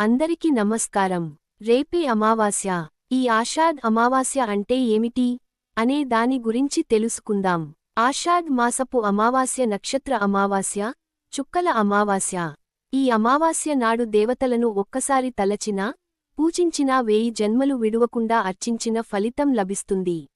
అందరికి నమస్కారం. రేపే అమావాస్య. ఈ ఆషాఢ్ అమావాస్య అంటే ఏమిటి? అనే దాని గురించి తెలుసుకుందాం. ఆషాఢ్ మాసపు అమావాస్య నక్షత్ర అమావాస్య చుక్కల అమావాస్య. ఈ అమావాస్య నాడు దేవతలను ఒక్కసారి తలచినా పూజించినా వేయి జన్మలు విడువకుండా అర్చించిన ఫలితం లభిస్తుంది.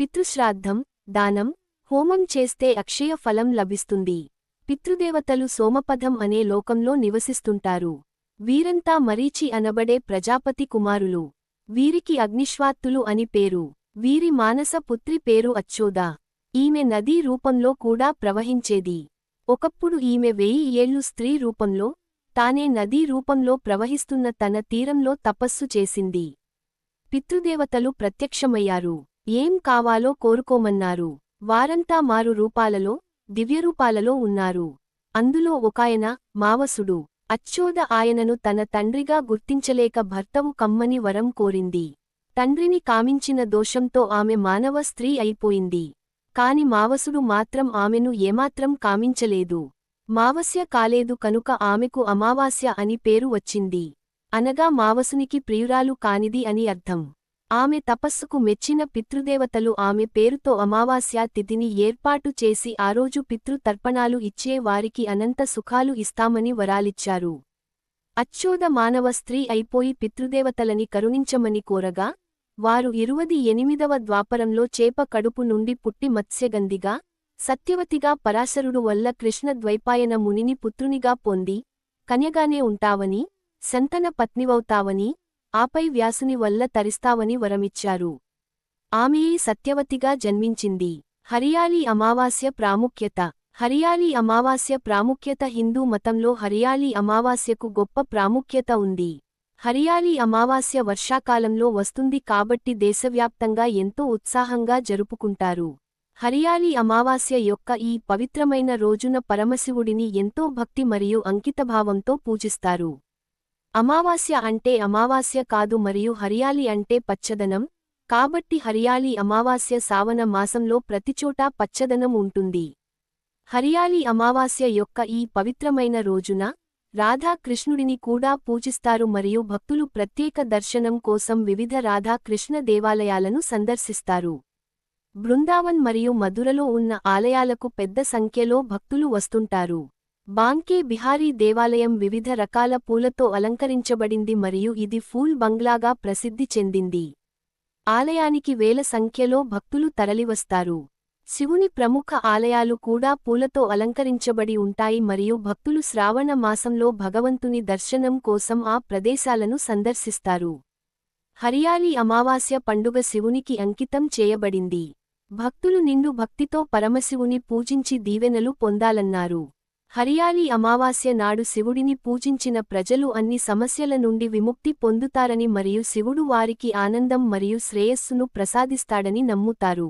పితృశ్రాద్ధం దానం హోమం చేస్తే అక్షయ ఫలం లభిస్తుంది. పితృదేవతలు సోమపథం అనే లోకంలో నివసిస్తుంటారు. వీరంతా మరీచి అనబడే ప్రజాపతి కుమారులు. వీరికి అగ్నిశ్వాత్తులు అని పేరు. వీరి మానస పుత్రి పేరు అచ్చోదా ఈమె నదీ రూపంలో కూడా ప్రవహించేది. ఒకప్పుడు ఈమె వెయ్యి ఏళ్ళు స్త్రీ రూపంలో తానే నదీ రూపంలో ప్రవహిస్తున్న తన తీరంలో తపస్సు చేసింది. పితృదేవతలు ప్రత్యక్షమయ్యారు. ఏం కావాలో కోరుకోమన్నారు. వారంతా మారు రూపాలలో దివ్యరూపాలలో ఉన్నారు. అందులో ఒకాయన మావసుడు. అచ్చోద ఆయనను తన తండ్రిగా గుర్తించలేక భర్తవు కమ్మని వరం కోరింది. తండ్రిని కామించిన దోషంతో ఆమె మానవ స్త్రీ అయిపోయింది. కాని మావసుడు మాత్రం ఆమెను ఏమాత్రం కామించలేదు. మావస్య కాలేదు కనుక ఆమెకు అమావాస్య అని పేరు వచ్చింది. అనగా మావసునికి ప్రియురాలు కానిది అని అర్థం. ఆమె తపస్సుకు మెచ్చిన పితృదేవతలు ఆమె పేరుతో అమావాస్యా తిథిని ఏర్పాటు చేసి ఆ రోజు పితృతర్పణాలు ఇచ్చే వారికి అనంత సుఖాలు ఇస్తామని వరాలిచ్చారు. అచ్చోద మానవ స్త్రీ అయిపోయి పితృదేవతలని కరుణించమని కోరగా వారు ఇరువది ఎనిమిదవ ద్వాపరంలో చేప కడుపు నుండి పుట్టి మత్స్యగంధిగా సత్యవతిగా పరాశరుడు వల్ల కృష్ణ ద్వైపాయన మునిని పుత్రునిగా పొంది కన్యగానే ఉంటావని సంతన పత్నివౌతావని ఆపై వ్యాసుని వల్ల తరిస్తావని వరమిచ్చారు. ఆమెయే సత్యవతిగా జన్మించింది. హరియాలీ అమావాస్య ప్రాముఖ్యత. హరియాలీ అమావాస్య ప్రాముఖ్యత హిందూ మతంలో హరియాలీ అమావాస్యకు గొప్ప ప్రాముఖ్యత ఉంది. హరియాలీ అమావాస్య వర్షాకాలంలో వస్తుంది కాబట్టి దేశవ్యాప్తంగా ఎంతో ఉత్సాహంగా జరుపుకుంటారు. హరియాలీ అమావాస్య యొక్క ఈ పవిత్రమైన రోజున పరమశివుడిని ఎంతో భక్తి మరియు అంకితభావంతో పూజిస్తారు. అమావాస్య అంటే అమావాస్య కాదు మరియు హరియాలి అంటే పచ్చదనం. కాబట్టి హరియాలి అమావాస్య సావన మాసంలో ప్రతిచోటా పచ్చదనం ఉంటుంది. హరియాలి అమావాస్య యొక్క ఈ పవిత్రమైన రోజున రాధాకృష్ణుడిని కూడా పూజిస్తారు మరియు భక్తులు ప్రత్యేక దర్శనం కోసం వివిధ రాధాకృష్ణ దేవాలయాలను సందర్శిస్తారు. బృందావన్ మరియు మధురలో ఉన్న ఆలయాలకు పెద్ద సంఖ్యలో భక్తులు వస్తుంటారు. బాంకే బిహారీ దేవాలయం వివిధ రకాల పూలతో అలంకరించబడింది మరియు ఇది ఫూల్ బంగ్లాగా ప్రసిద్ధి చెందింది. ఆలయానికి వేల సంఖ్యలో భక్తులు తరలివస్తారు. శివుని ప్రముఖ ఆలయాలు కూడా పూలతో అలంకరించబడి ఉంటాయి మరియు భక్తులు శ్రావణ మాసంలో భగవంతుని దర్శనం కోసం ఆ ప్రదేశాలను సందర్శిస్తారు. హరియాలి అమావాస్య పండుగ శివునికి అంకితం చేయబడింది. భక్తులు నిండు భక్తితో పరమశివుని పూజించి దీవెనలు పొందాలన్నారు. హరియాలి అమావాస్య నాడు శివుడిని పూజించిన ప్రజలు అన్ని సమస్యల నుండి విముక్తి పొందుతారని మరియు శివుడు వారికి ఆనందం మరియు శ్రేయస్సును ప్రసాదిస్తాడని నమ్ముతారు.